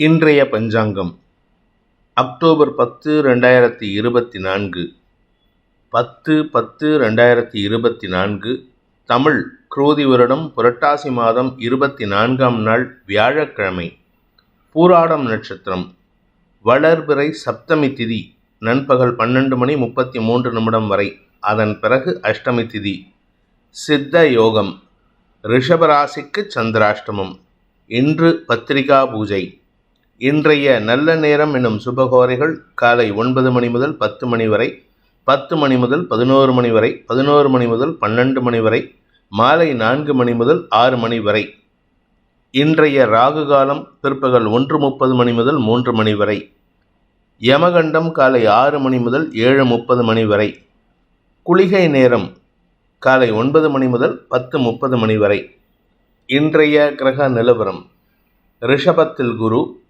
இன்றைய பஞ்சாங்கம். அக்டோபர் பத்து ரெண்டாயிரத்தி இருபத்தி நான்கு. பத்து பத்து ரெண்டாயிரத்தி இருபத்தி நான்கு. தமிழ் குரோதி வருடம் புரட்டாசி மாதம் இருபத்தி நான்காம் நாள் வியாழக்கிழமை. பூராடம் நட்சத்திரம். வளர்பிறை சப்தமி திதி நண்பகல் பன்னெண்டு மணி முப்பத்தி மூன்று நிமிடம் வரை. அதன் பிறகு அஷ்டமி திதி. சித்த யோகம். ரிஷபராசிக்கு சந்திராஷ்டமம். இன்று பத்திரிகா பூஜை. இன்றைய நல்ல நேரம் என்னும் சுபகோரைகள் காலை ஒன்பது மணி முதல் பத்து மணி வரை பத்து மணி முதல் பதினோரு மணி வரை பதினோரு மணி முதல் பன்னெண்டு மணி வரை மாலை நான்கு மணி முதல் ஆறு மணி வரை. இன்றைய ராகு காலம் பிற்பகல் ஒன்று முப்பது மணி முதல் மூன்று மணி வரை. யமகண்டம் காலை ஆறு மணி முதல் ஏழு முப்பது மணி வரை. குளிகை நேரம் காலை ஒன்பது மணி முதல் பத்து முப்பது மணி வரை. இன்றைய கிரக நிலவரம். ரிஷபத்தில் குரு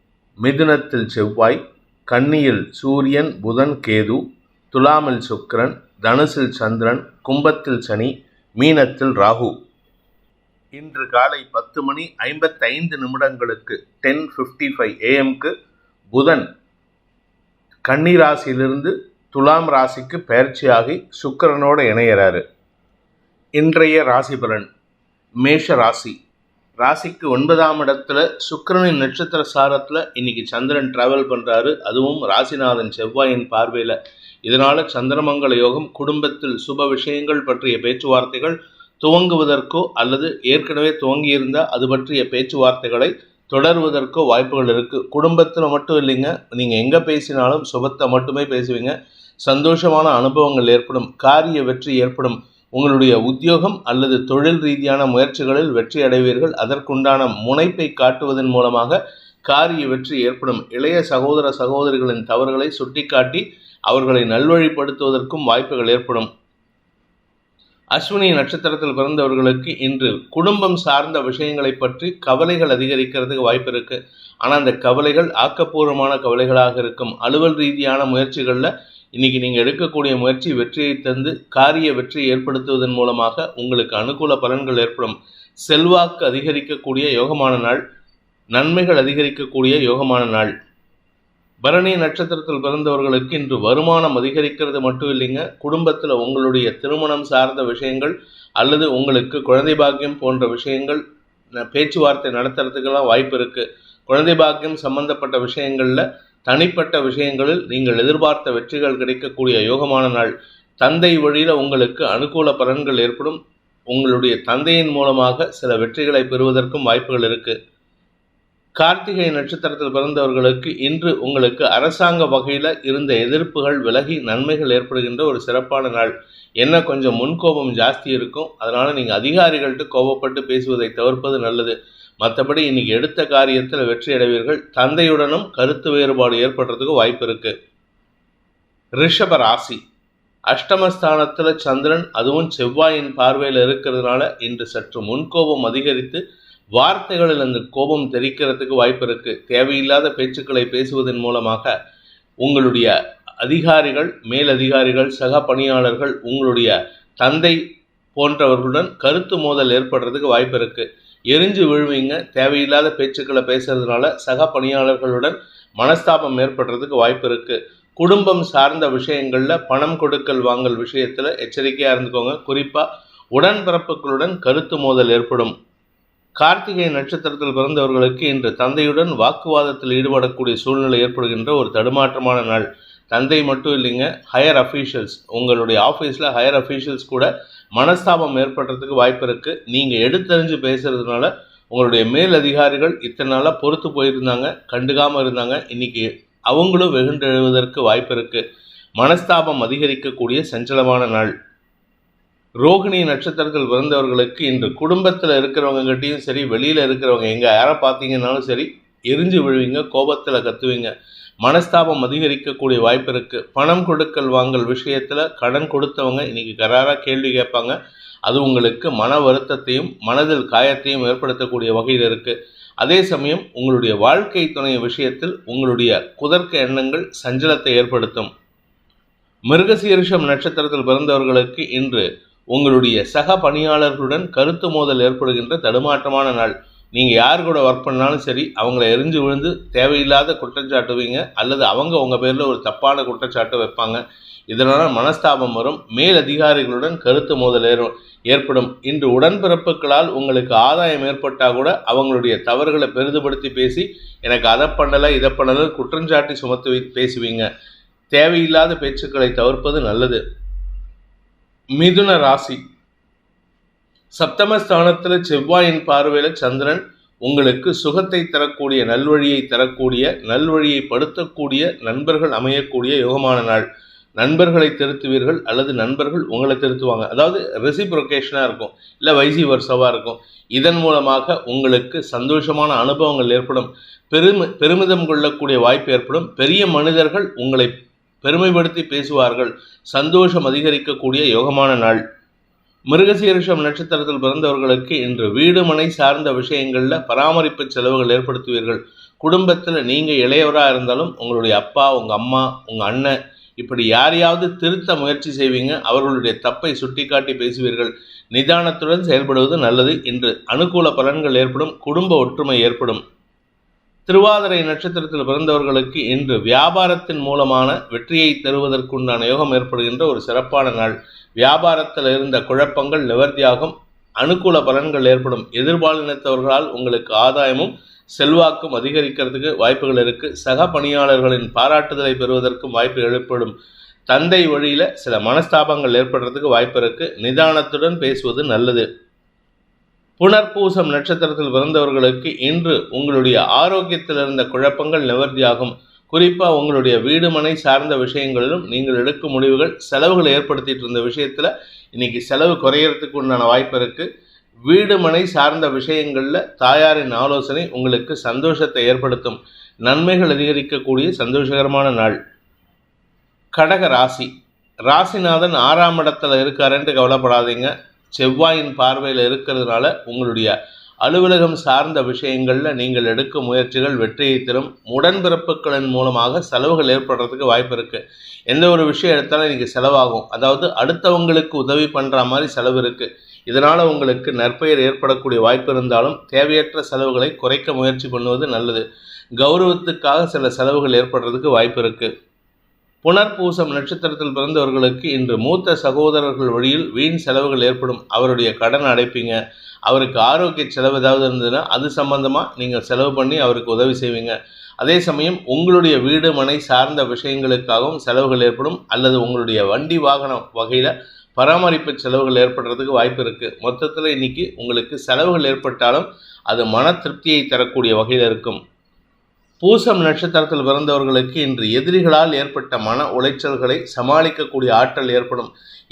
மிதுனத்தில் செவ்வாய் கன்னியில் சூரியன் புதன் கேது துலாமில் சுக்கிரன் தனுசில் சந்திரன் கும்பத்தில் சனி மீனத்தில் ராகு. இன்று காலை பத்து மணி ஐம்பத்தைந்து நிமிடங்களுக்கு டென் ஃபிஃப்டி ஃபைவ் ஏஎம்க்கு புதன் கன்னி ராசியிலிருந்து துலாம் ராசிக்கு பயிற்சியாகி சுக்கிரனோட இணையிறாரு. இன்றைய ராசி பலன் மேஷ ராசி. ராசிக்கு ஒன்பதாம் இடத்துல சுக்கரனின் நட்சத்திர சாரத்தில் இன்னைக்கு சந்திரன் டிராவல் பண்ணுறாரு அதுவும் ராசிநாதன் செவ்வாயின் பார்வையில். இதனால் சந்திரமங்கல யோகம் குடும்பத்தில் சுப விஷயங்கள் பற்றிய பேச்சுவார்த்தைகள் துவங்குவதற்கோ அல்லது ஏற்கனவே துவங்கியிருந்த அது பற்றிய பேச்சுவார்த்தைகளை தொடர்வதற்கோ வாய்ப்புகள் இருக்குது குடும்பத்தில் மட்டும் இல்லைங்க நீங்கள் எங்கே பேசினாலும் சுபத்தை மட்டுமே பேசுவீங்க. சந்தோஷமான அனுபவங்கள் ஏற்படும் காரிய வெற்றி ஏற்படும். உங்களுடைய உத்தியோகம் அல்லது தொழில் ரீதியான முயற்சிகளில் வெற்றி அடைவீர்கள். அதற்குண்டான முனைப்பை காட்டுவதன் மூலமாக காரிய வெற்றி ஏற்படும். இளைய சகோதர சகோதரிகளின் தவறுகளை சுட்டிக்காட்டி அவர்களை நல்வழிப்படுத்துவதற்கும் வாய்ப்புகள் ஏற்படும். அஸ்வினி நட்சத்திரத்தில் பிறந்தவர்களுக்கு இன்று குடும்பம் சார்ந்த விஷயங்களை பற்றி கவலைகள் அதிகரிக்கிறதுக்கு வாய்ப்பு இருக்கு. ஆனால் அந்த கவலைகள் ஆக்கப்பூர்வமான கவலைகளாக இருக்கும். அலுவல் ரீதியான முயற்சிகளில் இன்னைக்கு நீங்கள் எடுக்கக்கூடிய முயற்சி வெற்றியை தந்து காரிய வெற்றி ஏற்படுத்துவதன் மூலமாக உங்களுக்கு அனுகூல பலன்கள் ஏற்படும். செல்வாக்கு அதிகரிக்கக்கூடிய யோகமான நாள் நன்மைகள் அதிகரிக்கக்கூடிய யோகமான நாள். பரணி நட்சத்திரத்தில் பிறந்தவர்களுக்கு இன்று வருமானம் அதிகரிக்கிறது மட்டும் இல்லைங்க. குடும்பத்தில் உங்களுடைய திருமணம் சார்ந்த விஷயங்கள் அல்லது உங்களுக்கு குழந்தை பாக்கியம் போன்ற விஷயங்கள் பேச்சுவார்த்தை நடத்துறதுக்கெல்லாம் வாய்ப்பு இருக்குது குழந்தை பாக்கியம் சம்பந்தப்பட்ட விஷயங்களில் தனிப்பட்ட விஷயங்களில் நீங்கள் எதிர்பார்த்த வெற்றிகள் கிடைக்கக்கூடிய யோகமான நாள். தந்தை வழியில் உங்களுக்கு அனுகூல பலன்கள் ஏற்படும். உங்களுடைய தந்தையின் மூலமாக சில வெற்றிகளை பெறுவதற்கும் வாய்ப்புகள் இருக்குது கார்த்திகை நட்சத்திரத்தில் பிறந்தவர்களுக்கு இன்று உங்களுக்கு அரசாங்க வகையில் இருந்த எதிர்ப்புகள் விலகி நன்மைகள் ஏற்படுகின்ற ஒரு சிறப்பான நாள். என்ன கொஞ்சம் முன்கோபம் ஜாஸ்தி இருக்கும். அதனால் நீங்கள் அதிகாரிகள்கிட்ட கோபப்பட்டு பேசுவதை தவிர்ப்பது நல்லது. மற்றபடி இன்னைக்கு எடுத்த காரியத்தில் வெற்றி அடைவீர்கள். தந்தையுடனும் கருத்து வேறுபாடு ஏற்படுறதுக்கு வாய்ப்பு இருக்கு. ரிஷப ராசி. அஷ்டமஸ்தானத்தில் சந்திரன் அதுவும் செவ்வாயின் பார்வையில் இருக்கிறதுனால இன்று சற்று முன்கோபம் அதிகரித்து வார்த்தைகளில் அந்த கோபம் தெரிக்கிறதுக்கு வாய்ப்பு இருக்கு. தேவையில்லாத பேச்சுக்களை பேசுவதன் மூலமாக உங்களுடைய அதிகாரிகள் மேலதிகாரிகள் சக பணியாளர்கள் உங்களுடைய தந்தை போன்றவர்களுடன் கருத்து மோதல் ஏற்படுறதுக்கு வாய்ப்பு இருக்குது எரிஞ்சு விழுவீங்க தேவையில்லாத பேச்சுக்களை பேசுறதுனால சக பணியாளர்களுடன் மனஸ்தாபம் ஏற்படுறதுக்கு வாய்ப்பு இருக்குது குடும்பம் சார்ந்த விஷயங்களில் பணம் கொடுக்கல் வாங்கல் விஷயத்தில் எச்சரிக்கையாக இருந்துக்கோங்க. குறிப்பாக உடன்பிறப்புகளுடன் கருத்து மோதல் ஏற்படும். கார்த்திகை நட்சத்திரத்தில் பிறந்தவர்களுக்கு இன்று தந்தையுடன் வாக்குவாதத்தில் ஈடுபடக்கூடிய சூழ்நிலை ஏற்படுகின்ற ஒரு தடுமாற்றமான நாள். தந்தை மட்டும் இல்லைங்க ஹையர் அஃபீஷியல்ஸ் உங்களுடைய ஆஃபீஸில் ஹையர் அஃபீஷியல்ஸ் கூட மனஸ்தாபம் ஏற்படுறதுக்கு வாய்ப்பு இருக்குது நீங்கள் எடுத்தறிஞ்சு பேசுகிறதுனால உங்களுடைய மேல் அதிகாரிகள் இத்தனை நாளாக பொறுத்து போயிருந்தாங்க கண்டுக்காமல் இருந்தாங்க. இன்றைக்கி அவங்களும் வெகுண்டெழுவதற்கு வாய்ப்பு இருக்குது மனஸ்தாபம் அதிகரிக்கக்கூடிய சஞ்சலமான நாள். ரோகிணி நட்சத்திரத்தில் பிறந்தவர்களுக்கு இன்று குடும்பத்தில் இருக்கிறவங்ககிட்டையும் சரி வெளியில் இருக்கிறவங்க எங்கே யாரை பார்த்தீங்கன்னாலும் சரி எரிஞ்சு விழுவீங்க கோபத்தில் கத்துவீங்க. மனஸ்தாபம் அதிகரிக்கக்கூடிய வாய்ப்பு இருக்குது பணம் கொடுக்கல் வாங்கல் விஷயத்தில் கடன் கொடுத்தவங்க இன்றைக்கி கராராக கேள்வி கேட்பாங்க. அது உங்களுக்கு மன வருத்தத்தையும் மனதில் காயத்தையும் ஏற்படுத்தக்கூடிய வகையில் இருக்குது அதே சமயம் உங்களுடைய வாழ்க்கை துணை விஷயத்தில் உங்களுடைய குதர்க்க எண்ணங்கள் சஞ்சலத்தை ஏற்படுத்தும். மிருகசீரிஷம் நட்சத்திரத்தில் பிறந்தவர்களுக்கு இன்று உங்களுடைய சக பணியாளர்களுடன் கருத்து மோதல் ஏற்படுகின்ற தடுமாற்றமான நாள். நீங்கள் யார் கூட ஒர்க் பண்ணாலும் சரி அவங்கள எரிஞ்சு விழுந்து தேவையில்லாத குற்றச்சாட்டுவீங்க அல்லது அவங்க உங்கள் பேரில் ஒரு தப்பான குற்றச்சாட்டு வைப்பாங்க. இதனால் மனஸ்தாபம் வரும். மேல் அதிகாரிகளுடன் கருத்து மோதல் ஏற்படும். இன்று உடன்பிறப்புகளால் உங்களுக்கு ஆதாயம் ஏற்பட்டால் கூட அவங்களுடைய தவறுகளை பெரிதுபடுத்தி பேசி எனக்கு அதை பண்ணலை இதை பண்ணலை குற்றஞ்சாட்டி சுமத்து பேசுவீங்க. தேவையில்லாத பேச்சுக்களை தவிர்ப்பது நல்லது. மிதுன ராசி. சப்தமஸ்தானத்தில் செவ்வாயின் பார்வையில் சந்திரன் உங்களுக்கு சுகத்தை தரக்கூடிய நல்வழியை தரக்கூடிய நல்வழியை படுத்தக்கூடிய நண்பர்கள் அமையக்கூடிய யோகமான நாள். நண்பர்களை திருத்துவீர்கள் அல்லது நண்பர்கள் உங்களை திருத்துவாங்க. அதாவது ரெசிப்ரொகேஷனாக இருக்கும். இல்லை வைசி வருஷவாக இருக்கும். இதன் மூலமாக உங்களுக்கு சந்தோஷமான அனுபவங்கள் ஏற்படும். பெருமி பெருமிதம் கொள்ளக்கூடிய வாய்ப்பு ஏற்படும். பெரிய மனிதர்கள் உங்களை பெருமைப்படுத்தி பேசுவார்கள். சந்தோஷம் அதிகரிக்கக்கூடிய யோகமான நாள். மிருகசீரிஷம் நட்சத்திரத்தில் பிறந்தவர்களுக்கு இன்று வீடு மனை சார்ந்த விஷயங்களில் பராமரிப்பு செலவுகள் ஏற்படுத்துவீர்கள். குடும்பத்தில் நீங்கள் இளையவராக இருந்தாலும் உங்களுடைய அப்பா உங்கள் அம்மா உங்கள் அண்ணன் இப்படி யாரையாவது திருத்த முயற்சி செய்வீங்க. அவர்களுடைய தப்பை சுட்டிக்காட்டி பேசுவீர்கள். நிதானத்துடன் செயல்படுவது நல்லது. இன்று அனுகூல பலன்கள் ஏற்படும். குடும்ப ஒற்றுமை ஏற்படும். திருவாதிரை நட்சத்திரத்தில் பிறந்தவர்களுக்கு இன்று வியாபாரத்தின் மூலமான வெற்றியை தருவதற்குண்டான யோகம் ஏற்படுகின்ற ஒரு சிறப்பான நாள். வியாபாரத்தில் இருந்த குழப்பங்கள் நிவர்த்தியாகும் அனுகூல பலன்கள் ஏற்படும். எதிர்பாலினத்தவர்களால் உங்களுக்கு ஆதாயமும் செல்வாக்கும் அதிகரிக்கிறதுக்கு வாய்ப்புகள் இருக்குது சக பணியாளர்களின் பாராட்டுதலை பெறுவதற்கும் வாய்ப்பு ஏற்படும் தந்தை வழியில் சில மனஸ்தாபங்கள் ஏற்படுறதுக்கு வாய்ப்பு இருக்கு. நிதானத்துடன் பேசுவது நல்லது. புனர்பூசம் நட்சத்திரத்தில் பிறந்தவர்களுக்கு இன்று உங்களுடைய ஆரோக்கியத்தில் இருந்த குழப்பங்கள் நிவர்த்தியாகும். குறிப்பாக உங்களுடைய வீடு மனை சார்ந்த விஷயங்களிலும் நீங்கள் எடுக்கும் முடிவுகள் செலவுகளை ஏற்படுத்திட்டு இருந்த விஷயத்தில் இன்னைக்கு செலவு குறையிறதுக்கு உண்டான வாய்ப்பு இருக்குது வீடு மனை சார்ந்த விஷயங்களில் தாயாரின் ஆலோசனை உங்களுக்கு சந்தோஷத்தை ஏற்படுத்தும். நன்மைகள் அதிகரிக்கக்கூடிய சந்தோஷகரமான நாள். கடக ராசி. ராசிநாதன் ஆறாம் இடத்துல இருக்காருன்ட்டு கவலைப்படாதீங்க. செவ்வாயின் பார்வையில் இருக்கிறதுனால உங்களுடைய அலுவலகம் சார்ந்த விஷயங்களில் நீங்கள் எடுக்கும் முயற்சிகள் வெற்றியை தரும். உடன்பிறப்புகளின் மூலமாக செலவுகள் ஏற்படுறதுக்கு வாய்ப்பு இருக்குது எந்த ஒரு விஷயம் எடுத்தாலும் இன்றைக்கி செலவாகும். அதாவது அடுத்தவங்களுக்கு உதவி பண்ணுற மாதிரி செலவு இருக்குது இதனால் உங்களுக்கு நற்பெயர் ஏற்படக்கூடிய வாய்ப்பு இருந்தாலும் தேவையற்ற செலவுகளை குறைக்க முயற்சி பண்ணுவது நல்லது. கௌரவத்துக்காக சில செலவுகள் ஏற்படுறதுக்கு வாய்ப்பு இருக்குது புனர்பூசம் நட்சத்திரத்தில் பிறந்தவர்களுக்கு இன்று மூத்த சகோதரர்கள் வழியில் வீண் செலவுகள் ஏற்படும். அவருடைய கடன் அடைப்பீங்க. அவருக்கு ஆரோக்கிய செலவு ஏதாவது இருந்ததுன்னா அது சம்பந்தமாக நீங்கள் செலவு பண்ணி அவருக்கு உதவி செய்வீங்க. அதே சமயம் உங்களுடைய வீடு மனை சார்ந்த விஷயங்களுக்காகவும் செலவுகள் ஏற்படும். அல்லது உங்களுடைய வண்டி வாகனம் வகையில் பராமரிப்பு செலவுகள் ஏற்படுறதுக்கு வாய்ப்பு இருக்குது மொத்தத்தில் இன்றைக்கி உங்களுக்கு செலவுகள் ஏற்பட்டாலும் அது மன திருப்தியை தரக்கூடிய வகையில் இருக்கும். பூசம் நட்சத்திரத்தில் பிறந்தவர்களுக்கு இன்று எதிரிகளால் ஏற்பட்ட மன உளைச்சல்களை சமாளிக்கக்கூடிய ஆற்றல் ஏற்படும்.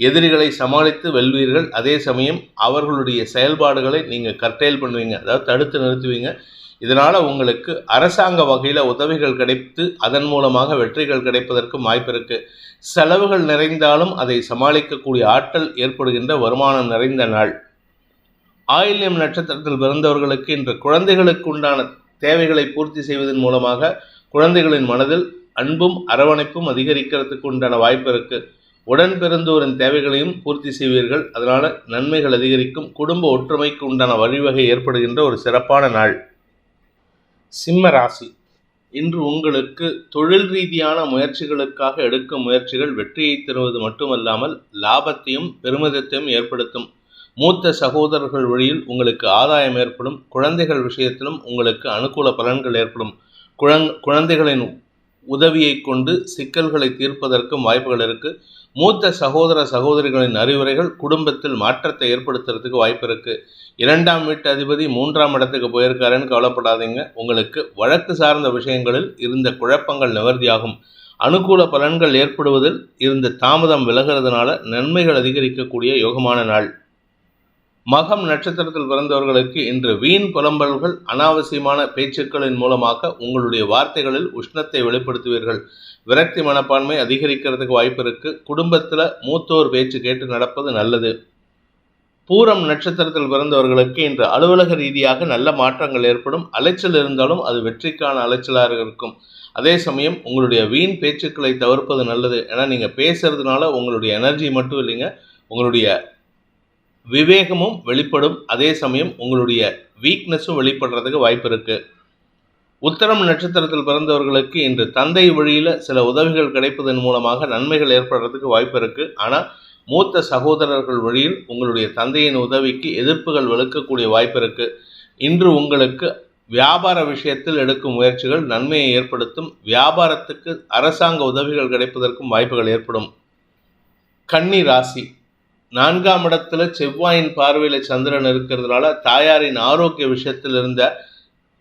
எதிரிகளை சமாளித்து வெல்வீர்கள். அதே சமயம் அவர்களுடைய செயல்பாடுகளை நீங்கள் கர்டெயில் பண்ணுவீங்க. அதாவது தடுத்து நிறுத்துவீங்க. இதனால் உங்களுக்கு அரசாங்க வகையில் உதவிகள் கிடைத்து அதன் மூலமாக வெற்றிகள் கிடைப்பதற்கும் வாய்ப்பு இருக்குது செலவுகள் நிறைந்தாலும் அதை சமாளிக்கக்கூடிய ஆற்றல் ஏற்படுகின்ற வருமானம் நிறைந்த நாள். ஆயில்யம் நட்சத்திரத்தில் பிறந்தவர்களுக்கு இன்று குழந்தைகளுக்கு உண்டான தேவைகளை பூர்த்தி செய்வதன் மூலமாக குழந்தைகளின் மனதில் அன்பும் அரவணைப்பும் அதிகரிக்கிறதுக்கு உண்டான வாய்ப்பு இருக்குது உடன் பிறந்தோரின் தேவைகளையும் பூர்த்தி செய்வீர்கள். அதனால் நன்மைகள் அதிகரிக்கும். குடும்ப ஒற்றுமைக்கு உண்டான வழிவகை ஏற்படுகின்ற ஒரு சிறப்பான நாள். சிம்ம ராசி. இன்று உங்களுக்கு தொழில் ரீதியான முயற்சிகளுக்காக எடுக்கும் முயற்சிகள் வெற்றியை தருவது மட்டுமல்லாமல் லாபத்தையும் பெருமிதத்தையும் ஏற்படுத்தும். மூத்த சகோதரர்கள் வழியில் உங்களுக்கு ஆதாயம் ஏற்படும் குழந்தைகள் விஷயத்திலும் உங்களுக்கு அனுகூல பலன்கள் ஏற்படும். குழந் குழந்தைகளின் உதவியை கொண்டு சிக்கல்களை தீர்ப்பதற்கும் வாய்ப்புகள் இருக்குது மூத்த சகோதர சகோதரிகளின் அறிவுரைகள் குடும்பத்தில் மாற்றத்தை ஏற்படுத்துறதுக்கு வாய்ப்பு இருக்குது இரண்டாம் வீட்டு அதிபதி மூன்றாம் இடத்துக்கு போயிருக்காருன்னு கவலைப்படாதீங்க. உங்களுக்கு வழக்கு சார்ந்த விஷயங்களில் இருந்த குழப்பங்கள் நிவர்த்தியாகும். அனுகூல பலன்கள் ஏற்படுவதில் இருந்த தாமதம் விலகிறதுனால நன்மைகள் அதிகரிக்கக்கூடிய யோகமான நாள். மகம் நட்சத்திரத்தில் பிறந்தவர்களுக்கு இன்று வீண் புலம்பல்கள் அனாவசியமான பேச்சுக்களின் மூலமாக உங்களுடைய வார்த்தைகளில் உஷ்ணத்தை வெளிப்படுத்துவீர்கள். விரக்தி மனப்பான்மை அதிகரிக்கிறதுக்கு வாய்ப்பு இருக்கு. குடும்பத்தில் மூத்தோர் பேச்சு கேட்டு நடப்பது நல்லது. பூரம் நட்சத்திரத்தில் பிறந்தவர்களுக்கு இன்று அலுவலக ரீதியாக நல்ல மாற்றங்கள் ஏற்படும். அலைச்சல் இருந்தாலும் அது வெற்றிக்கான அலைச்சலாக இருக்கும். அதே சமயம் உங்களுடைய வீண் பேச்சுக்களை தவிர்ப்பது நல்லது. ஏன்னா நீங்கள் பேசுறதுனால உங்களுடைய எனர்ஜி மட்டும் இல்லைங்க. உங்களுடைய விவேகமும் வெளிப்படும். அதே சமயம் உங்களுடைய வீக்னஸும் வெளிப்படுறதுக்கு வாய்ப்பு இருக்கு. உத்தரம் நட்சத்திரத்தில் பிறந்தவர்களுக்கு இன்று தந்தை வழியில் சில உதவிகள் கிடைப்பதன் மூலமாக நன்மைகள் ஏற்படுறதுக்கு வாய்ப்பு இருக்கு. ஆனால் மூத்த சகோதரர்கள் வழியில் உங்களுடைய தந்தையின் உதவிக்கு எதிர்ப்புகள் வலுக்கக்கூடிய வாய்ப்பு இருக்கு. இன்று உங்களுக்கு வியாபார விஷயத்தில் எடுக்கும் முயற்சிகள் நன்மையை ஏற்படுத்தும். வியாபாரத்துக்கு அரசாங்க உதவிகள் கிடைப்பதற்கும் வாய்ப்புகள் ஏற்படும். கன்னி ராசி. நான்காம் இடத்துல செவ்வாயின் பார்வையில் சந்திரன் இருக்கிறதுனால தாயாரின் ஆரோக்கிய விஷயத்தில் இருந்த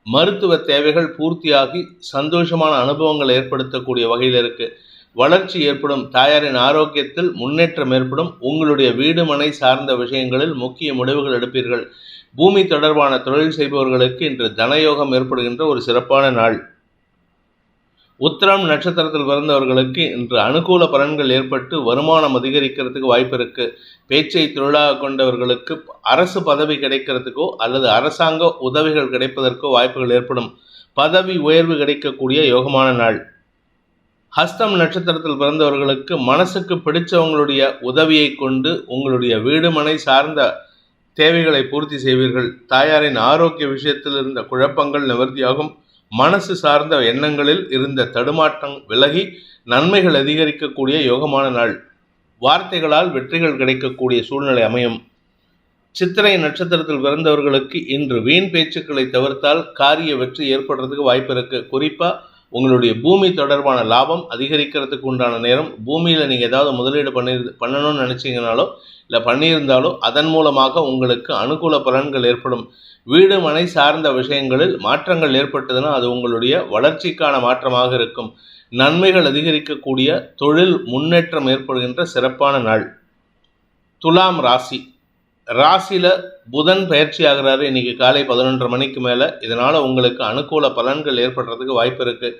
மருத்துவ தேவைகள் பூர்த்தியாகி சந்தோஷமான அனுபவங்கள் ஏற்படுத்தக்கூடிய வகையில் இருக்கு. வளர்ச்சி ஏற்படும் தாயாரின் ஆரோக்கியத்தில் முன்னேற்றம் ஏற்படும் உங்களுடைய வீடு மனை சார்ந்த விஷயங்களில் முக்கிய முடிவுகள் எடுப்பீர்கள். பூமி தொடர்பான தொழில் செய்பவர்களுக்கு இன்று தனயோகம் ஏற்படுகின்ற ஒரு சிறப்பான நாள். உத்திரம் நட்சத்திரத்தில் பிறந்தவர்களுக்கு இன்று அனுகூல பலன்கள் ஏற்பட்டு வருமானம் அதிகரிக்கிறதுக்கு வாய்ப்பு இருக்கு. பேச்சை தொழிலாக கொண்டவர்களுக்கு அரசு பதவி கிடைக்கிறதுக்கோ அல்லது அரசாங்க உதவிகள் கிடைப்பதற்கோ வாய்ப்புகள் ஏற்படும். பதவி உயர்வு கிடைக்கக்கூடிய யோகமான நாள். ஹஸ்தம் நட்சத்திரத்தில் பிறந்தவர்களுக்கு மனசுக்கு பிடித்தவங்களுடைய உதவியை கொண்டு உங்களுடைய வீடு மனை சார்ந்த தேவைகளை பூர்த்தி செய்வீர்கள். தாயாரின் ஆரோக்கிய விஷயத்தில் இருந்த குழப்பங்கள் நிவர்த்தியாகும். மனசு சார்ந்த எண்ணங்களில் இருந்த தடுமாற்றம் விலகி நன்மைகள் அதிகரிக்கக்கூடிய யோகமான நாள். வார்த்தைகளால் வெற்றிகள் கிடைக்கக்கூடிய சூழ்நிலை அமையும். சித்திரை நட்சத்திரத்தில் பிறந்தவர்களுக்கு இன்று வீண் பேச்சுக்களை தவிர்த்தால் காரிய வெற்றி ஏற்படுறதுக்கு வாய்ப்பு இருக்கு. குறிப்பா உங்களுடைய பூமி தொடர்பான லாபம் அதிகரிக்கிறதுக்கு உண்டான நேரம் பூமியில் நீங்கள் ஏதாவது முதலீடு பண்ணி பண்ணணும்னு நினச்சிங்கனாலோ இல்லை பண்ணியிருந்தாலோ அதன் மூலமாக உங்களுக்கு அனுகூல பலன்கள் ஏற்படும். வீடு மனை சார்ந்த விஷயங்களில் மாற்றங்கள் ஏற்பட்டதுன்னா அது உங்களுடைய வளர்ச்சிக்கான மாற்றமாக இருக்கும். நன்மைகள் அதிகரிக்கக்கூடிய தொழில் முன்னேற்றம் ஏற்படுகின்ற சிறப்பான நாள். துலாம் ராசி. ராசியில் புதன் பயிற்சி ஆகிறாரு. இன்னைக்கு காலை பதினொன்றரை மணிக்கு மேலே. இதனால் உங்களுக்கு அனுகூல பலன்கள் ஏற்படுறதுக்கு வாய்ப்பு இருக்குது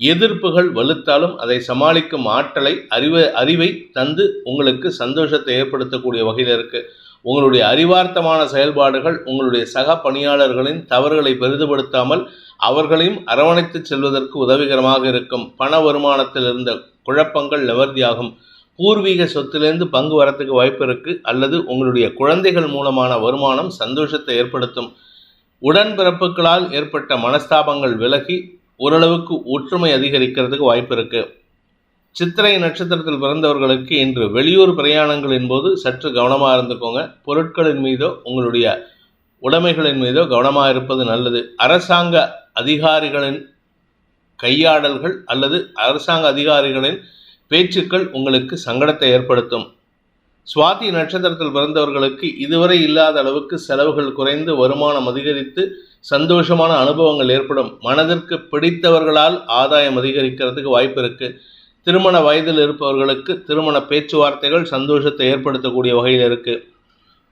எதிர்ப்புகள் வலுத்தாலும் அதை சமாளிக்கும் ஆற்றலை அறிவை அறிவை தந்து உங்களுக்கு சந்தோஷத்தை ஏற்படுத்தக்கூடிய வகையில் இருக்குது உங்களுடைய அறிவார்த்தமான செயல்பாடுகள் உங்களுடைய சக பணியாளர்களின் தவறுகளை பெரிதுபடுத்தாமல் அவர்களையும் அரவணைத்து செல்வதற்கு உதவிகரமாக இருக்கும். பண வருமானத்தில் இருந்த குழப்பங்கள் நிவர்த்தியாகும். பூர்வீக சொத்திலிருந்து பங்கு வரத்துக்கு வாய்ப்பு இருக்கு அல்லது உங்களுடைய குழந்தைகள் மூலமான வருமானம் சந்தோஷத்தை ஏற்படுத்தும். உடன்பிறப்புகளால் ஏற்பட்ட மனஸ்தாபங்கள் விலகி ஓரளவுக்கு ஒற்றுமை அதிகரிக்கிறதுக்கு வாய்ப்பு இருக்குது சித்திரை நட்சத்திரத்தில் பிறந்தவர்களுக்கு இன்று வெளியூர் பிரயாணங்களின் போது சற்று கவனமாக இருந்துக்கோங்க. பொருட்களின் மீதோ உங்களுடைய உடைமைகளின் மீதோ கவனமாக இருப்பது நல்லது. அரசாங்க அதிகாரிகளின் கையாடல்கள் அல்லது அரசாங்க அதிகாரிகளின் பேச்சுக்கள் உங்களுக்கு சங்கடத்தை ஏற்படுத்தும். சுவாதி நட்சத்திரத்தில் பிறந்தவர்களுக்கு இதுவரை இல்லாத அளவுக்கு செலவுகள் குறைந்து வருமானம் அதிகரித்து சந்தோஷமான அனுபவங்கள் ஏற்படும். மனதிற்கு பிடித்தவர்களால் ஆதாயம் அதிகரிக்கிறதுக்கு வாய்ப்பு இருக்குது திருமண வயதில் இருப்பவர்களுக்கு திருமண பேச்சுவார்த்தைகள் சந்தோஷத்தை ஏற்படுத்தக்கூடிய வகையில் இருக்கு.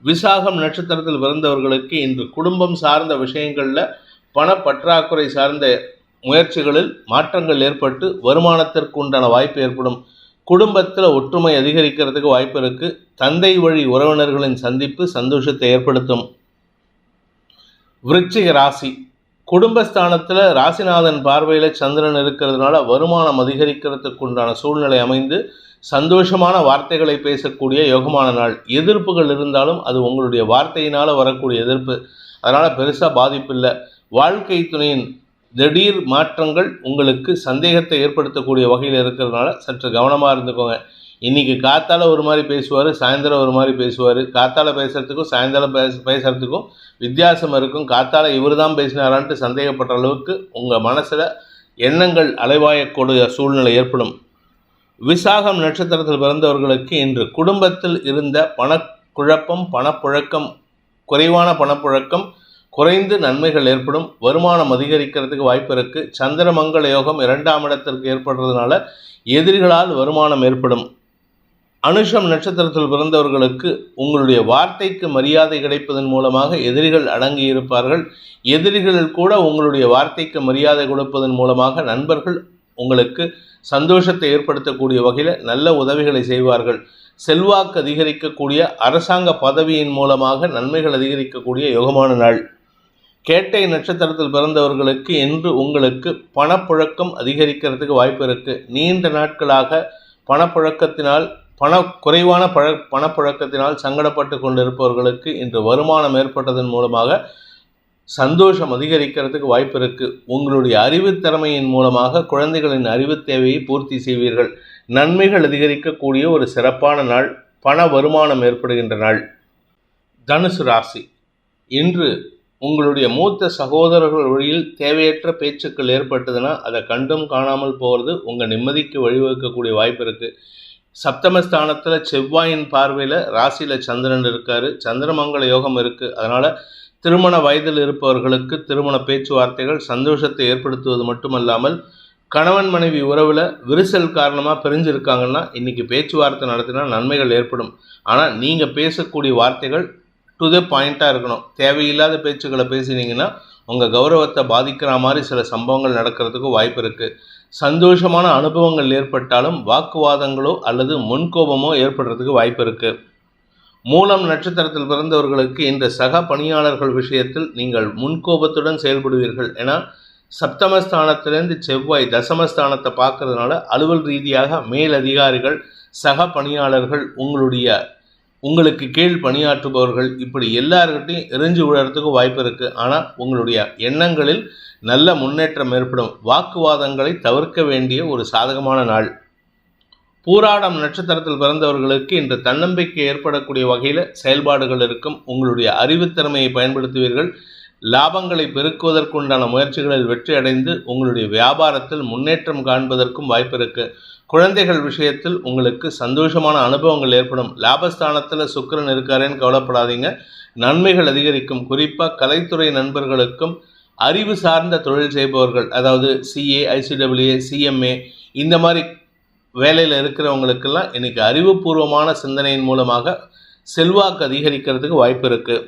விசாகம் நட்சத்திரத்தில் பிறந்தவர்களுக்கு இன்று குடும்பம் சார்ந்த விஷயங்களில் பணப்பற்றாக்குறை சார்ந்த முயற்சிகளில் மாற்றங்கள் ஏற்பட்டு வருமானத்திற்கு உண்டான வாய்ப்பு ஏற்படும். குடும்பத்தில் ஒற்றுமை அதிகரிக்கிறதுக்கு வாய்ப்பு இருக்கு. தந்தை வழி உறவினர்களின் சந்திப்பு சந்தோஷத்தை ஏற்படுத்தும். விருச்சிக ராசி. குடும்பஸ்தானத்தில் ராசிநாதன் பார்வையில் சந்திரன் இருக்கிறதுனால வருமானம் அதிகரிக்கிறதுக்கு உண்டான சூழ்நிலை அமைந்து சந்தோஷமான வார்த்தைகளை பேசக்கூடிய யோகமான நாள். எதிர்ப்புகள் இருந்தாலும் அது உங்களுடைய வார்த்தையினால் வரக்கூடிய எதிர்ப்பு. அதனால் பெருசாக பாதிப்பில்லை. வாழ்க்கை துணையின் திடீர் மாற்றங்கள் உங்களுக்கு சந்தேகத்தை ஏற்படுத்தக்கூடிய வகையில் இருக்கிறதுனால சற்று கவனமாக இருந்துக்கோங்க. இன்றைக்கி காத்தால ஒரு மாதிரி பேசுவார் சாயந்தரம் ஒரு மாதிரி பேசுவார். காத்தால பேசுகிறதுக்கும் சாயந்தரம் பேச பேசுகிறதுக்கும் வித்தியாசம் இருக்கும். காத்தால இவர் தான் பேசினாரான்ட்டு சந்தேகப்படுற அளவுக்கு உங்கள் மனசில் எண்ணங்கள் அலைவாயக்கூடிய சூழ்நிலை ஏற்படும். விசாகம் நட்சத்திரத்தில் பிறந்தவர்களுக்கு இன்று குடும்பத்தில் இருந்த பணக்குழப்பம் பணப்புழக்கம் குறைவான பணப்புழக்கம் குறைந்து நன்மைகள் ஏற்படும். வருமானம் அதிகரிக்கிறதுக்கு வாய்ப்பு இருக்குது சந்திரமங்கல யோகம் இரண்டாம் இடத்திற்கு ஏற்படுறதுனால எதிரிகளால் வருமானம் ஏற்படும். அனுஷம் நட்சத்திரத்தில் பிறந்தவர்களுக்கு உங்களுடைய வார்த்தைக்கு மரியாதை கிடைப்பதன் மூலமாக எதிரிகள் அடங்கி இருப்பார்கள் எதிரிகள் கூட உங்களுடைய வார்த்தைக்கு மரியாதை கொடுப்பதன் மூலமாக நண்பர்கள் உங்களுக்கு சந்தோஷத்தை ஏற்படுத்தக்கூடிய வகையில் நல்ல உதவிகளை செய்வார்கள். செல்வாக்கு அதிகரிக்கக்கூடிய அரசாங்க பதவியின் மூலமாக நன்மைகள் அதிகரிக்கக்கூடிய யோகமான நாள். கேட்டை நட்சத்திரத்தில் பிறந்தவர்களுக்கு இன்று உங்களுக்கு பணப்புழக்கம் அதிகரிக்கிறதுக்கு வாய்ப்பு இருக்குது நீண்ட நாட்களாக பணப்புழக்கத்தினால் பண குறைவான பழ பணப்புழக்கத்தினால் சங்கடப்பட்டு கொண்டிருப்பவர்களுக்கு இன்று வருமானம் ஏற்பட்டதன் மூலமாக சந்தோஷம் அதிகரிக்கிறதுக்கு வாய்ப்பு இருக்குது உங்களுடைய அறிவுத் திறமையின் மூலமாக குழந்தைகளின் அறிவு தேவையை பூர்த்தி செய்வீர்கள். நன்மைகள் அதிகரிக்கக்கூடிய ஒரு சிறப்பான நாள் பண வருமானம் ஏற்படுகின்ற நாள். தனுசு ராசி. இன்று உங்களுடைய மூத்த சகோதரர்கள் வழியில் தேவையற்ற பேச்சுக்கள் ஏற்பட்டதுன்னா அதை கண்டும் காணாமல் போகிறது உங்கள் நிம்மதிக்கு வழிவகுக்கக்கூடிய வாய்ப்பு இருக்குது சப்தமஸ்தானத்தில் செவ்வாயின் பார்வையில் ராசியில் சந்திரன் இருக்கார். சந்திரமங்கல யோகம் இருக்குது அதனால் திருமண வயதில் இருப்பவர்களுக்கு திருமண பேச்சுவார்த்தைகள் சந்தோஷத்தை ஏற்படுத்துவது மட்டுமல்லாமல் கணவன் மனைவி உறவில் விரிசல் காரணமாக பிரிஞ்சிருக்காங்கன்னா இன்றைக்கி பேச்சுவார்த்தை நடத்தினா நன்மைகள் ஏற்படும். ஆனால் நீங்கள் பேசக்கூடிய வார்த்தைகள் டு த பாயிண்ட்டாக இருக்கணும். தேவையில்லாத பேச்சுக்களை பேசினீங்கன்னா உங்கள் கௌரவத்தை பாதிக்கிற மாதிரி சில சம்பவங்கள் நடக்கிறதுக்கு வாய்ப்பு இருக்குது சந்தோஷமான அனுபவங்கள் ஏற்பட்டாலும் வாக்குவாதங்களோ அல்லது முன்கோபமோ ஏற்படுறதுக்கு வாய்ப்பு இருக்குது மூலம் நட்சத்திரத்தில் பிறந்தவர்களுக்கு இந்த சக பணியாளர்கள் விஷயத்தில் நீங்கள் முன்கோபத்துடன் செயல்படுவீர்கள். ஏன்னா சப்தமஸ்தானத்திலேருந்து செவ்வாய் தசமஸ்தானத்தை பார்க்கறதுனால அலுவல் ரீதியாக மேலதிகாரிகள் சக பணியாளர்கள் உங்களுடைய உங்களுக்கு கீழ் பணியாற்றுபவர்கள் இப்படி எல்லார்கிட்டையும் எரிஞ்சு விழறதுக்கு வாய்ப்பு இருக்குது ஆனால் உங்களுடைய எண்ணங்களில் நல்ல முன்னேற்றம் ஏற்படும். வாக்குவாதங்களை தவிர்க்க வேண்டிய ஒரு சாதகமான நாள். பூராடம் நட்சத்திரத்தில் பிறந்தவர்களுக்கு இன்று தன்னம்பிக்கை ஏற்படக்கூடிய வகையில் செயல்பாடுகள் இருக்கும். உங்களுடைய அறிவுத்திறமையை பயன்படுத்துவீர்கள். லாபங்களை பெருக்குவதற்குண்டான முயற்சிகளில் வெற்றி அடைந்து உங்களுடைய வியாபாரத்தில் முன்னேற்றம் காண்பதற்கும் வாய்ப்பு இருக்குது குழந்தைகள் விஷயத்தில் உங்களுக்கு சந்தோஷமான அனுபவங்கள் ஏற்படும். லாபஸ்தானத்தில் சுக்கிரன் இருக்காரேன்னு கவலைப்படாதீங்க. நன்மைகள் அதிகரிக்கும். குறிப்பாக கலைத்துறை நண்பர்களுக்கும் அறிவு சார்ந்த தொழில் செய்பவர்கள் அதாவது சிஏ ஐசிடபிள்யூஏ சிஎம்ஏ இந்த மாதிரி வேலையில் இருக்கிறவங்களுக்கெல்லாம் இன்னைக்கு அறிவுபூர்வமான சிந்தனையின் மூலமாக செல்வாக்கு அதிகரிக்கிறதுக்கு வாய்ப்பு இருக்குது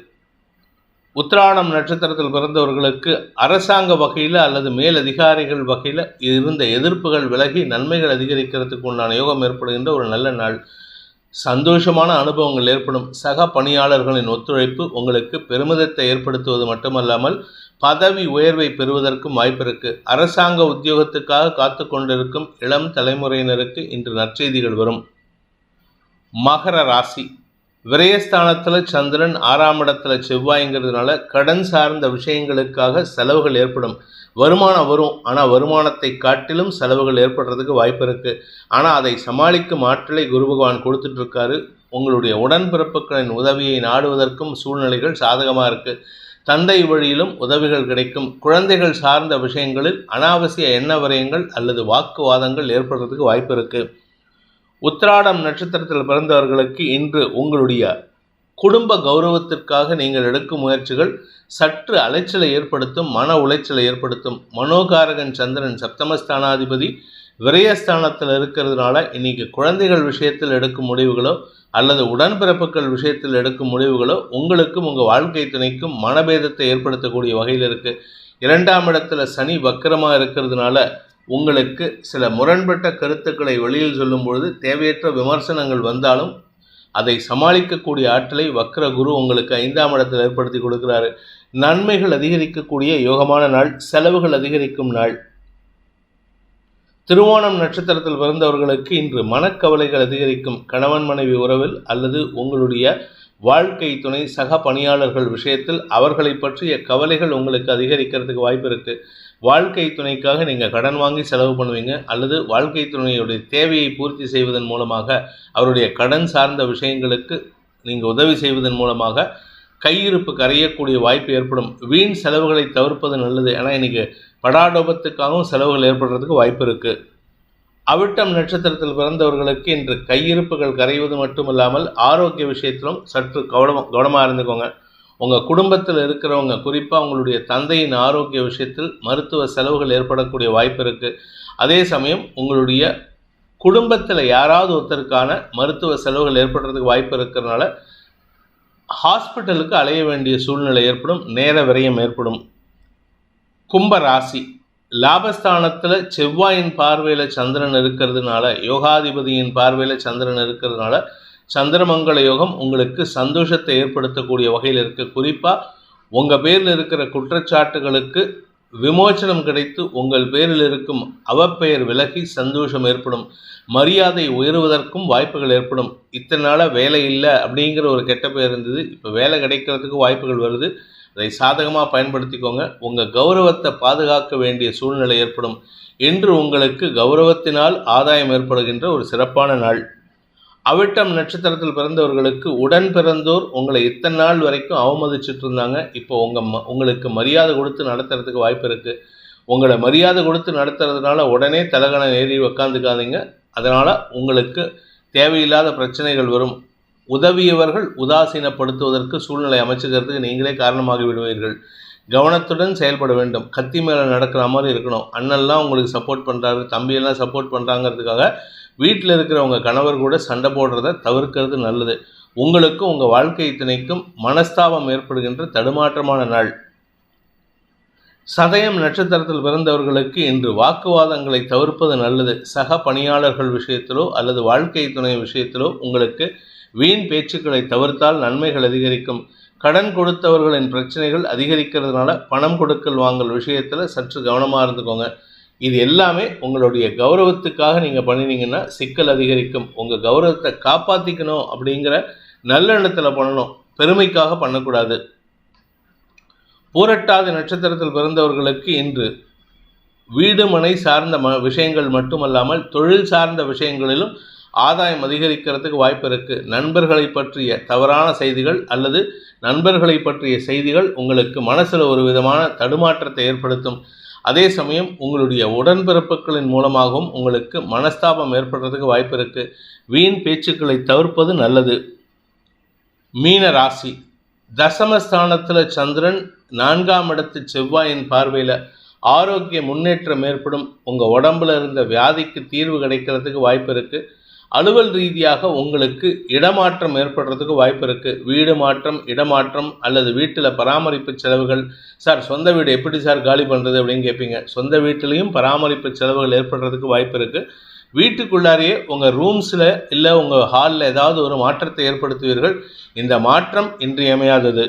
உத்ராணம் நட்சத்திரத்தில் பிறந்தவர்களுக்கு அரசாங்க வகையில் அல்லது மேலதிகாரிகள் வகையில் இருந்த எதிர்ப்புகள் விலகி நன்மைகள் அதிகரிக்கிறதுக்கு உண்டான யோகம் ஏற்படுகின்ற ஒரு நல்ல நாள். சந்தோஷமான அனுபவங்கள் ஏற்படும். சக பணியாளர்களின் ஒத்துழைப்பு உங்களுக்கு பெருமிதத்தை ஏற்படுத்துவது மட்டுமல்லாமல் பதவி உயர்வை பெறுவதற்கும் வாய்ப்பிருக்கு அரசாங்க உத்தியோகத்துக்காக காத்து கொண்டிருக்கும் இளம் தலைமுறையினருக்கு இன்று நற்செய்திகள் வரும். மகர ராசி. விரயஸ்தானத்தில் சந்திரன் ஆறாம் இடத்துல செவ்வாய்ங்கிறதுனால கடன் சார்ந்த விஷயங்களுக்காக செலவுகள் ஏற்படும். வருமானம் வரும். ஆனால் வருமானத்தை காட்டிலும் செலவுகள் ஏற்படுறதுக்கு வாய்ப்பு இருக்குது ஆனால் அதை சமாளிக்கும் ஆற்றலை குரு பகவான் கொடுத்துட்ருக்காரு. உங்களுடைய உடன்பிறப்புகளின் உதவியை நாடுவதற்கும் சூழ்நிலைகள் சாதகமாக இருக்குது தந்தை வழியிலும் உதவிகள் கிடைக்கும். குழந்தைகள் சார்ந்த விஷயங்களில் அனாவசிய எண்ண வரையங்கள் அல்லது வாக்குவாதங்கள் ஏற்படுறதுக்கு வாய்ப்பு இருக்குது உத்திராடம் நட்சத்திரத்தில் பிறந்தவர்களுக்கு இன்று உங்களுடைய குடும்ப கௌரவத்திற்காக நீங்கள் எடுக்கும் முயற்சிகள் சற்று அலைச்சலை ஏற்படுத்தும் மன உளைச்சலை ஏற்படுத்தும். மனோகாரகன் சந்திரன் சப்தமஸ்தானாதிபதி விரயஸ்தானத்தில் இருக்கிறதுனால இன்னைக்கு குழந்தைகள் விஷயத்தில் எடுக்கும் முடிவுகளோ அல்லது உடன்பிறப்புகள் விஷயத்தில் எடுக்கும் முடிவுகளோ உங்களுக்கும் உங்கள் வாழ்க்கை துணைக்கும் மனபேதத்தை ஏற்படுத்தக்கூடிய வகையில் இருக்குது இரண்டாம் இடத்துல சனி வக்கரமாக இருக்கிறதுனால உங்களுக்கு சில முரண்பட்ட கருத்துக்களை வெளியில் சொல்லும் பொழுது தேவையற்ற விமர்சனங்கள் வந்தாலும் அதை சமாளிக்கக்கூடிய ஆற்றலை வக்ர குரு உங்களுக்கு ஐந்தாம் இடத்தில் ஏற்படுத்தி கொடுக்கிறாரு. நன்மைகள் அதிகரிக்கக்கூடிய யோகமான நாள் செலவுகள் அதிகரிக்கும் நாள். திருவோணம் நட்சத்திரத்தில் பிறந்தவர்களுக்கு இன்று மனக்கவலைகள் அதிகரிக்கும். கணவன் மனைவி உறவில் அல்லது உங்களுடைய வாழ்க்கை துணை சக பணியாளர்கள் விஷயத்தில் அவர்களை பற்றிய கவலைகள் உங்களுக்கு அதிகரிக்கிறதுக்கு வாய்ப்பு இருக்குது வாழ்க்கை துணைக்காக நீங்கள் கடன் வாங்கி செலவு பண்ணுவீங்க அல்லது வாழ்க்கை துணையுடைய தேவையை பூர்த்தி செய்வதன் மூலமாக அவருடைய கடன் சார்ந்த விஷயங்களுக்கு நீங்கள் உதவி செய்வதன் மூலமாக கையிருப்பு கரையக்கூடிய வாய்ப்பு ஏற்படும். வீண் செலவுகளை தவிர்ப்பது நல்லது. ஏன்னா இன்றைக்கி படாடோபத்துக்காகவும் செலவுகள் ஏற்படுறதுக்கு வாய்ப்பு இருக்குது அவிட்டம் நட்சத்திரத்தில் பிறந்தவர்களுக்கு இன்று கையிருப்புகள் கரைவது மட்டுமில்லாமல் ஆரோக்கிய விஷயத்திலும் சற்று கவனம் கவனமாக இருந்துக்கோங்க. உங்கள் குடும்பத்தில் இருக்கிறவங்க குறிப்பாக உங்களுடைய தந்தையின் ஆரோக்கிய விஷயத்தில் மருத்துவ செலவுகள் ஏற்படக்கூடிய வாய்ப்பு இருக்குது அதே சமயம் உங்களுடைய குடும்பத்தில் யாராவது ஒருத்தருக்கான மருத்துவ செலவுகள் ஏற்படுறதுக்கு வாய்ப்பு இருக்கிறதுனால ஹாஸ்பிட்டலுக்கு அலைய வேண்டிய சூழ்நிலை ஏற்படும் நேர விரயம் ஏற்படும். கும்ப ராசி. லாபஸ்தானத்தில் செவ்வாயின் பார்வையில் சந்திரன் இருக்கிறதுனால யோகாதிபதியின் பார்வையில் சந்திரன் இருக்கிறதுனால சந்திரமங்கல யோகம் உங்களுக்கு சந்தோஷத்தை ஏற்படுத்தக்கூடிய வகையில் இருக்குது குறிப்பாக உங்கள் பேரில் இருக்கிற குற்றச்சாட்டுகளுக்கு விமோச்சனம் கிடைத்து உங்கள் பேரில் இருக்கும் அவப்பெயர் விலகி சந்தோஷம் ஏற்படும். மரியாதை உயருவதற்கும் வாய்ப்புகள் ஏற்படும். இத்தனை நாளாக வேலை இல்லை அப்படிங்கிற ஒரு கெட்ட பெயர் இருந்தது. இப்போ வேலை கிடைக்கிறதுக்கு வாய்ப்புகள் வருது. அதை சாதகமாக பயன்படுத்திக்கோங்க. உங்கள் கௌரவத்தை பாதுகாக்க வேண்டிய சூழ்நிலை ஏற்படும் இன்று உங்களுக்கு கௌரவத்தினால் ஆதாயம் ஏற்படுகின்ற ஒரு சிறப்பான நாள். அவிட்டம் நட்சத்திரத்தில் பிறந்தவர்களுக்கு உடன் பிறந்தோர் உங்களை இத்தனை நாள் வரைக்கும் அவமதிச்சுட்டு இருந்தாங்க இப்போ உங்கள் ம உங்களுக்கு மரியாதை கொடுத்து நடத்துறதுக்கு வாய்ப்பு இருக்குது உங்களை மரியாதை கொடுத்து நடத்துறதுனால உடனே தலகணம் ஏறி உக்காந்துக்காதீங்க. அதனால் உங்களுக்கு தேவையில்லாத பிரச்சனைகள் வரும். உதவியவர்கள் உதாசீனப்படுத்துவதற்கு சூழ்நிலை அமைச்சுக்கிறதுக்கு நீங்களே காரணமாகி விடுவீர்கள். கவனத்துடன் செயல்பட வேண்டும். கத்தி மேலே நடக்கிற மாதிரி இருக்கணும். அண்ணன்லாம் உங்களுக்கு சப்போர்ட் பண்ணுறாரு தம்பியெல்லாம் சப்போர்ட் பண்ணுறாங்கிறதுக்காக வீட்டில் இருக்கிறவங்க கணவர் கூட சண்டை போடுறத தவிர்க்கிறது நல்லது. உங்களுக்கும் உங்கள் வாழ்க்கை துணைக்கும் மனஸ்தாபம் ஏற்படுகின்ற தடுமாற்றமான நாள். சதயம் நட்சத்திரத்தில் பிறந்தவர்களுக்கு இன்று வாக்குவாதங்களை தவிர்ப்பது நல்லது. சக பணியாளர்கள் விஷயத்திலோ அல்லது வாழ்க்கை துணை விஷயத்திலோ உங்களுக்கு வீண் பேச்சுக்களை தவிர்த்தால் நன்மைகள் அதிகரிக்கும். கடன் கொடுத்தவர்களின் பிரச்சனைகள் அதிகரிக்கிறதுனால பணம் கொடுக்கல் வாங்கல் விஷயத்தில் சற்று கவனமாக இருந்துக்கோங்க. இது எல்லாமே உங்களுடைய கௌரவத்துக்காக நீங்கள் பண்ணினீங்கன்னா சிக்கல் அதிகரிக்கும். உங்கள் கௌரவத்தை காப்பாற்றிக்கணும் அப்படிங்கிற நல்லெண்ணத்தில் பண்ணணும். பெருமைக்காக பண்ணக்கூடாது. பூரட்டாதி நட்சத்திரத்தில் பிறந்தவர்களுக்கு இன்று வீடு மனை சார்ந்த ம விஷயங்கள் மட்டுமல்லாமல் தொழில் சார்ந்த விஷயங்களிலும் ஆதாயம் அதிகரிக்கிறதுக்கு வாய்ப்பு இருக்குது நண்பர்களை பற்றிய தவறான செய்திகள் அல்லது நண்பர்களை பற்றிய செய்திகள் உங்களுக்கு மனசில் ஒரு விதமான தடுமாற்றத்தை ஏற்படுத்தும். அதே சமயம் உங்களுடைய உடன்பிறப்புகளின் மூலமாகவும் உங்களுக்கு மனஸ்தாபம் ஏற்படுறதுக்கு வாய்ப்பு இருக்குது வீண் பேச்சுக்களை தவிர்ப்பது நல்லது. மீன ராசி. தசமஸ்தானத்தில் சந்திரன் நான்காம் இடத்து செவ்வாயின் பார்வையில் ஆரோக்கிய முன்னேற்றம் ஏற்படும். உங்கள் உடம்புல இருந்த வியாதிக்கு தீர்வு கிடைக்கிறதுக்கு வாய்ப்பு இருக்குது அலுவல் ரீதியாக உங்களுக்கு இடமாற்றம் ஏற்படுறதுக்கு வாய்ப்பு இருக்குது வீடு மாற்றம் இடமாற்றம் அல்லது வீட்டில் பராமரிப்பு செலவுகள். சார் சொந்த வீடு எப்படி சார் காலி பண்ணுறது அப்படின்னு கேட்பீங்க சொந்த வீட்டிலையும் பராமரிப்பு செலவுகள் ஏற்படுறதுக்கு வாய்ப்பு இருக்குது வீட்டுக்குள்ளாரையே உங்கள் ரூம்ஸில் இல்லை உங்கள் ஹாலில் ஏதாவது ஒரு மாற்றத்தை ஏற்படுத்துவீர்கள். இந்த மாற்றம் இன்றியமையாதது.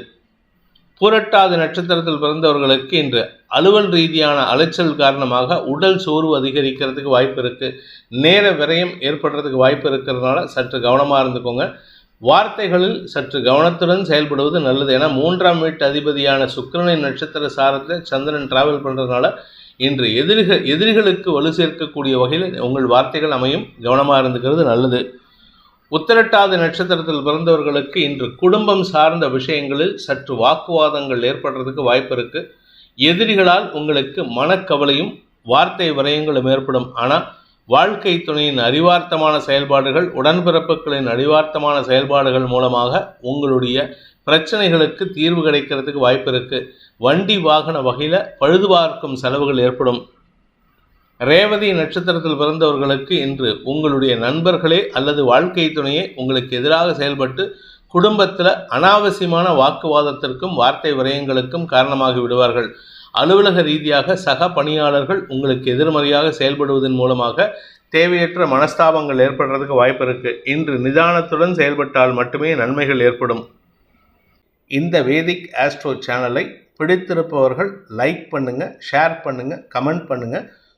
பூரட்டாதி நட்சத்திரத்தில் பிறந்தவர்களுக்கு இன்று அலுவல் ரீதியான அலைச்சல் காரணமாக உடல் சோர்வு அதிகரிக்கிறதுக்கு வாய்ப்பு இருக்குது நேர விரயம் ஏற்படுறதுக்கு வாய்ப்பு இருக்கிறதுனால சற்று கவனமாக இருந்துக்கோங்க. வார்த்தைகளில் சற்று கவனத்துடன் செயல்படுவது நல்லது. ஏன்னா மூன்றாம் வீட்டு அதிபதியான சுக்கிரனின் நட்சத்திர சாரத்தில் சந்திரன் டிராவல் பண்ணுறதுனால இன்று எதிரிகள் எதிரிகளுக்கு வலு சேர்க்கக்கூடிய வகையில் உங்கள் வார்த்தைகள் அமையும். கவனமாக இருந்துக்கிறது நல்லது. உத்திரட்டாதி நட்சத்திரத்தில் பிறந்தவர்களுக்கு இன்று குடும்பம் சார்ந்த விஷயங்களில் சற்று வாக்குவாதங்கள் ஏற்படுறதுக்கு வாய்ப்பு இருக்கு. எதிரிகளால் உங்களுக்கு மனக்கவலையும் வார்த்தை விரயங்களும் ஏற்படும். ஆனால் வாழ்க்கை துணையின் அறிவார்த்தமான செயல்பாடுகள் உடன்பிறப்புகளின் அறிவார்த்தமான செயல்பாடுகள் மூலமாக உங்களுடைய பிரச்சனைகளுக்கு தீர்வு கிடைக்கிறதுக்கு வாய்ப்பு இருக்கு. வண்டி வாகன வகையில் பழுது பார்க்கும் செலவுகள் ஏற்படும். ரேவதி நட்சத்திரத்தில் பிறந்தவர்களுக்கு இன்று உங்களுடைய நண்பர்களே அல்லது வாழ்க்கை துணையே உங்களுக்கு எதிராக செயல்பட்டு குடும்பத்தில் அனாவசியமான வாக்குவாதத்திற்கும் வார்த்தை விரயங்களுக்கும் காரணமாகி விடுவார்கள். அலுவலக ரீதியாக சக பணியாளர்கள் உங்களுக்கு எதிர்மறையாக செயல்படுவதன் மூலமாக தேவையற்ற மனஸ்தாபங்கள் ஏற்படுறதுக்கு வாய்ப்பு இருக்கு. இன்று நிதானத்துடன் செயல்பட்டால் மட்டுமே நன்மைகள் ஏற்படும். இந்த வேதிக் ஆஸ்ட்ரோ சேனலை பிடித்திருப்பவர்கள் லைக் பண்ணுங்கள் ஷேர் பண்ணுங்கள் கமெண்ட் பண்ணுங்கள்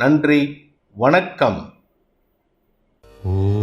நன்றி வணக்கம். ஓ.